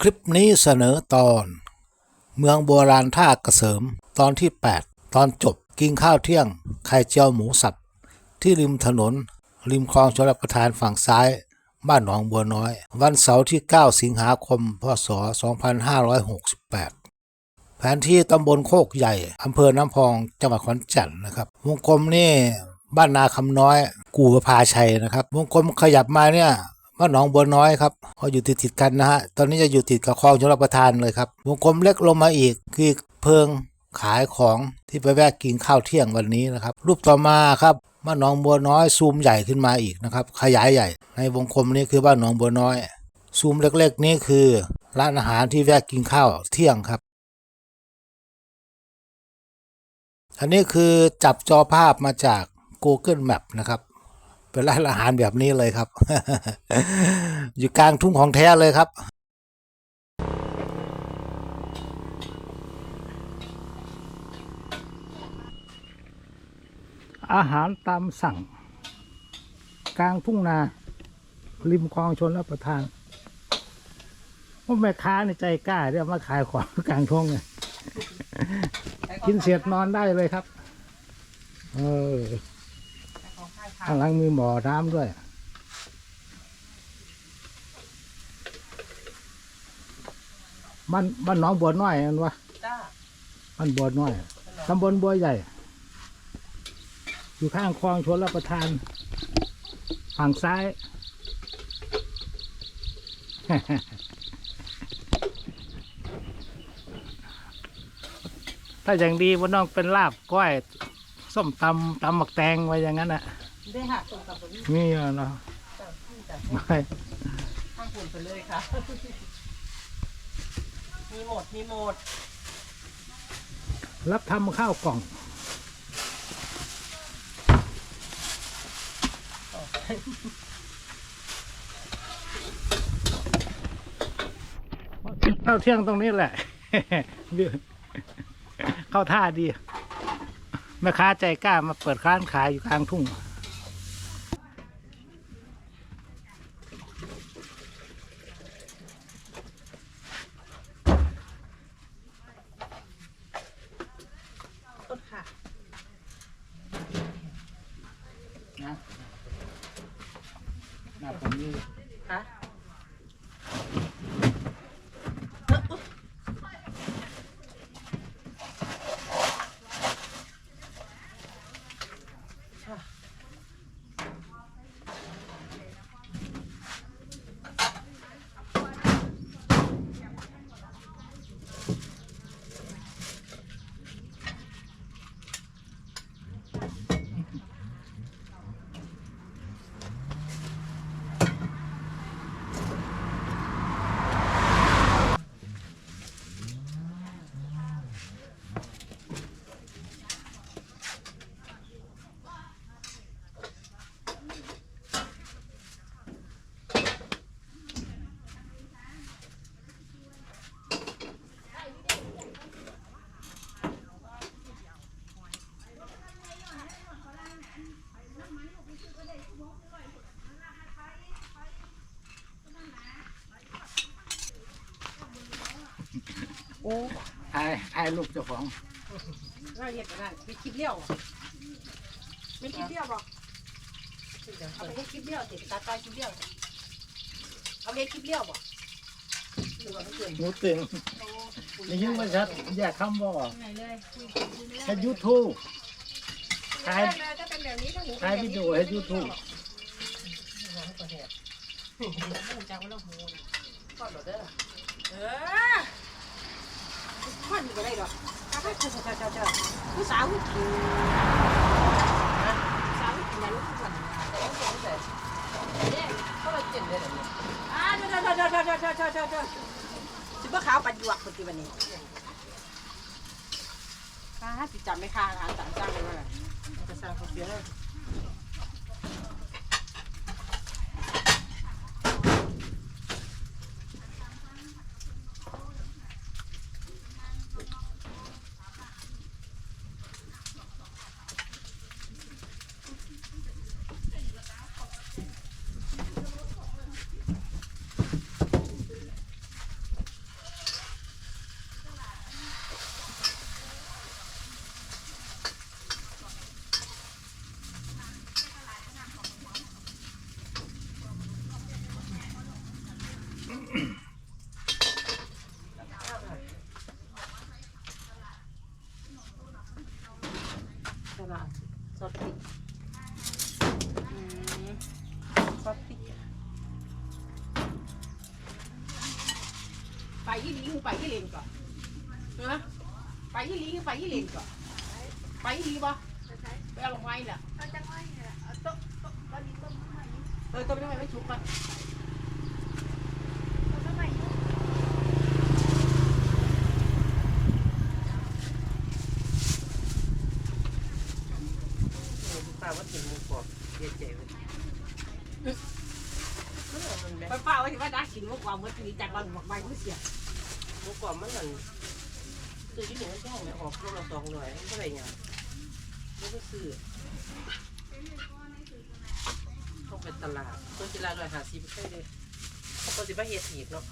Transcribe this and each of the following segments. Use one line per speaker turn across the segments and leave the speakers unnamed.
คลิปนี้เสนอตอน เมืองโบราณท่าเกษมตอนที่ 8 ตอนจบกินข้าวเที่ยง ไข่เจียวหมูสับ ที่ริมถนน ริมคลองชลประทานฝั่งซ้าย บ้านหนองบัวน้อย วันเสาร์ที่ 9 สิงหาคม พศ 2568 แผนที่ตำบลโคกใหญ่อำเภอน้ำพองจังหวัดขอนแก่นนะครับ วงกลมนี่บ้านนาคำน้อย กู่ประพาชัยนะครับ วงกลมขยับมาเนี่ย บ้านหนองบัวน้อยครับก็อยู่ติดติดๆกันนะฮะตอนนี้จะอยู่ติดกับคลองชลประทานเลยครับวงกลมเล็กลงมาอีกคือเพิงขายของที่ไปแวะกินข้าวเที่ยงวันนี้นะครับ รูปต่อมาครับบ้านหนองบัวน้อยซูมใหญ่ขึ้นมาอีกนะครับ ขยายใหญ่ ในวงกลมนี้คือบ้านหนองบัวน้อย ซูมเล็กๆ นี้คือร้านอาหารที่แวะกินข้าวเที่ยงครับ อันนี้คือจับจอภาพมาจาก Google Map นะครับ เป็นร้านอาหารแบบนี้เลยครับ อยู่กลางทุ่งของแท้เลยครับอาหารตามสั่ง กลางทุ่งนา ริมคลองชนรับประทานว่าแม่ค้าในใจกล้าเรียกมาขายของกลางทุ่งเนี่ยกินเสร็จนอนได้เลยครับ เออ ข้างหลังมีหมอน้ำด้วยบ้านบ้านหน้องบัวน้อยอันวะ
จ้า
บ้านบัวน้อยตำบลบัวใหญ่ อยู่ข้างคลองชนรับประทาน ฝั่งซ้าย ถ้าอย่างดีว่าน้องเป็นลาบก้อย ส้มตำตำหมักแตงไว้อย่างนั้นอะ
ได้หักส่งกลับแบบนี้
มีอะเนาะ
จ้าที่จ้ะ
ไม่
ข้างฝุ่นไปเลยค่ะ มีหมด มีหมด
รับทำข้าวกล่อง ข้าวเที่ยงตรงนี้แหละ เข้าท่าดี แม่ค้าใจกล้ามาเปิดร้านขายอยู่กลางทุ่ง
ต้นค่ะ
นะหน้าผมนี่
คะโอ้
ถ่ายถ่ายรูปเจ้าของ
เราเห็นกันนั่นมีคลิปเลี้ยวอะมีคลิปเลี้ยวบอกเอาไปให้คลิปเลี้ยวติดตาตาคลิปเลี้ยวเอาไปให้คลิปเลี้ยวบอกหรือว่าไม่เกิน
หมูตึง
โอ้
นี่ยังไม่ชัดแยกคำบอก
ไหนเลยคุยคุยไม่ได้
ให้ยูทูบ
ถ่ายถ้าเป็นแบบนี้ถ้าหนู
ถ่ายวิดีโอให้ยูทูบ
หูจังว่าเราหูนะก่อนหรอเด้อเออ ท่อนก็ได้หรอกถ้าก็คือจะจะจะข้าวงสาวผู้งนะลูกผู้งต้องสงสัยนี่ยเขาเราอย่าเดี๋วเดี๋ยวเดี๋ยวเดี๋เลยวเดี๋ยวเดี๋ยวสิบขาวปัดหยวกปฏิวันนี้ข้าจิจับไม่ค่าอาหารต่างจังเลยว่าจะสร้างเขาเสียเลย ตลาดซอสพริกอืมซอสพริกไปยี่ลีคือไปยี่เลนก่อนเออไปยี่ลีคือไปยี่เลนก่อนไปยี่ลีปะไปเอาลงไม้แหละ
เอาจังไว้เนี่ยเอาโต๊ะโต๊ะตอนนี้ต้มทำไม
เออตัวไม่ได้ไม่ชุบกัน
ต้มทำไม
ตาว่า กินหมูกรอบเย็นใจเลยมันแบ
ไป
บ
เปล่าว่าที่ว่าได้กินมากกว่าเมื่อกี้จากวันหมกใบไม่เสีย
หมูกรอบมันเหมือนซื้อที่หนึ่งช่องเนี่ยออกตัวละสองหน่วยมันก็ไรเนี่ยไม่ก็ซื้อต้องไปตลาดตัวจิราหน่วยหาซีไปใช่เลยตัวสิบเฮ็ดหีบเนาะ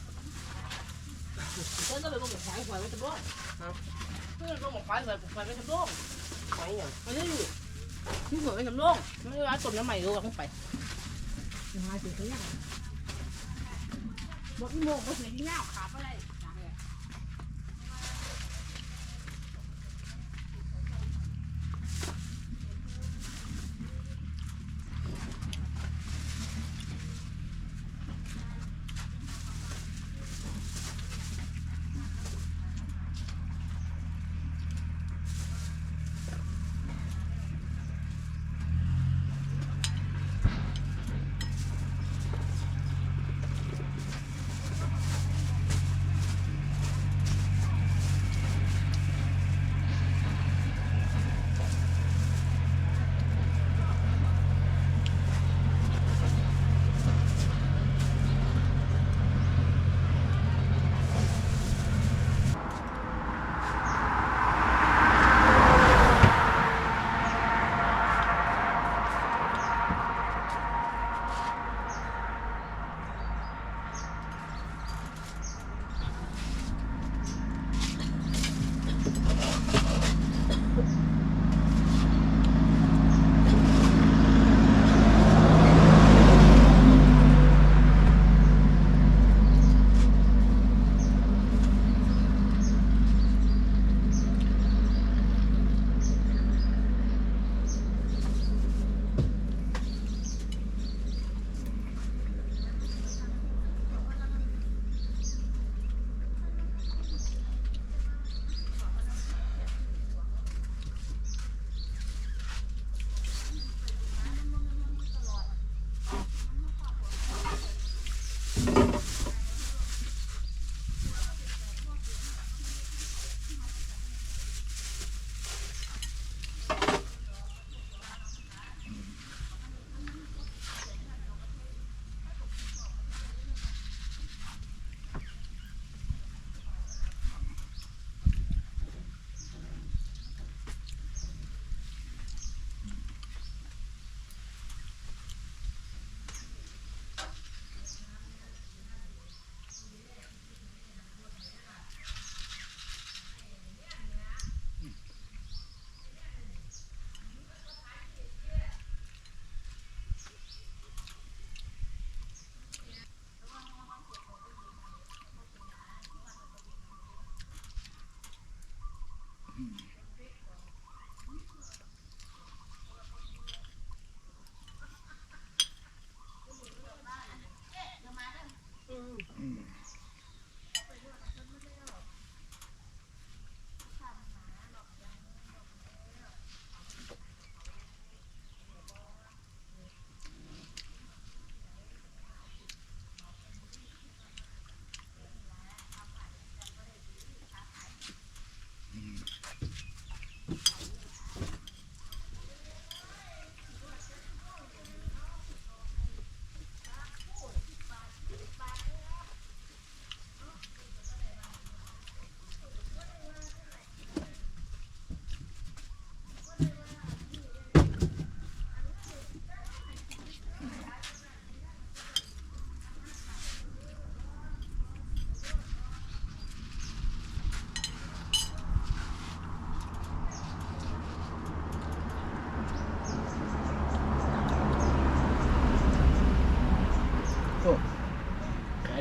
เพื่อนก็เลยลงหมกไฟหวยไว้จะบ้องเพื่อนลงหมกไฟหวยหมกไฟไว้จะบ้อง
ไว้อย่าง
ไม่ได้อยู่ ที่หวยไว้จะบ้องไม่ได้ว่าต้มน้ำใหม่รู้ว่าต้องไปมาถึงเขายังบอกพี่โมกบอกเสียที่เงาขาไปเลย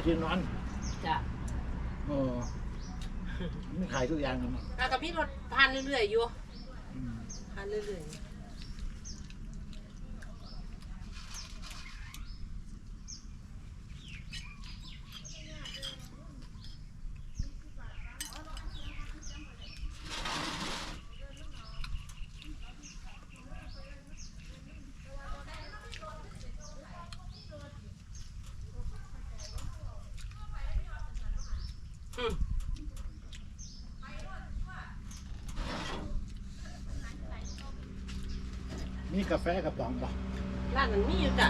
ที่นอน
จ้ะ
โอ้ไม่ขายทุกอย่างกันเนาะ
แล้วก็มีรถผ่านเรื่อยๆอยู่
อืม
ผ่านเรื่อยๆ
มีกาแฟกระป๋องป่ะ
ร้านนั้นมีอยู่จ้ะ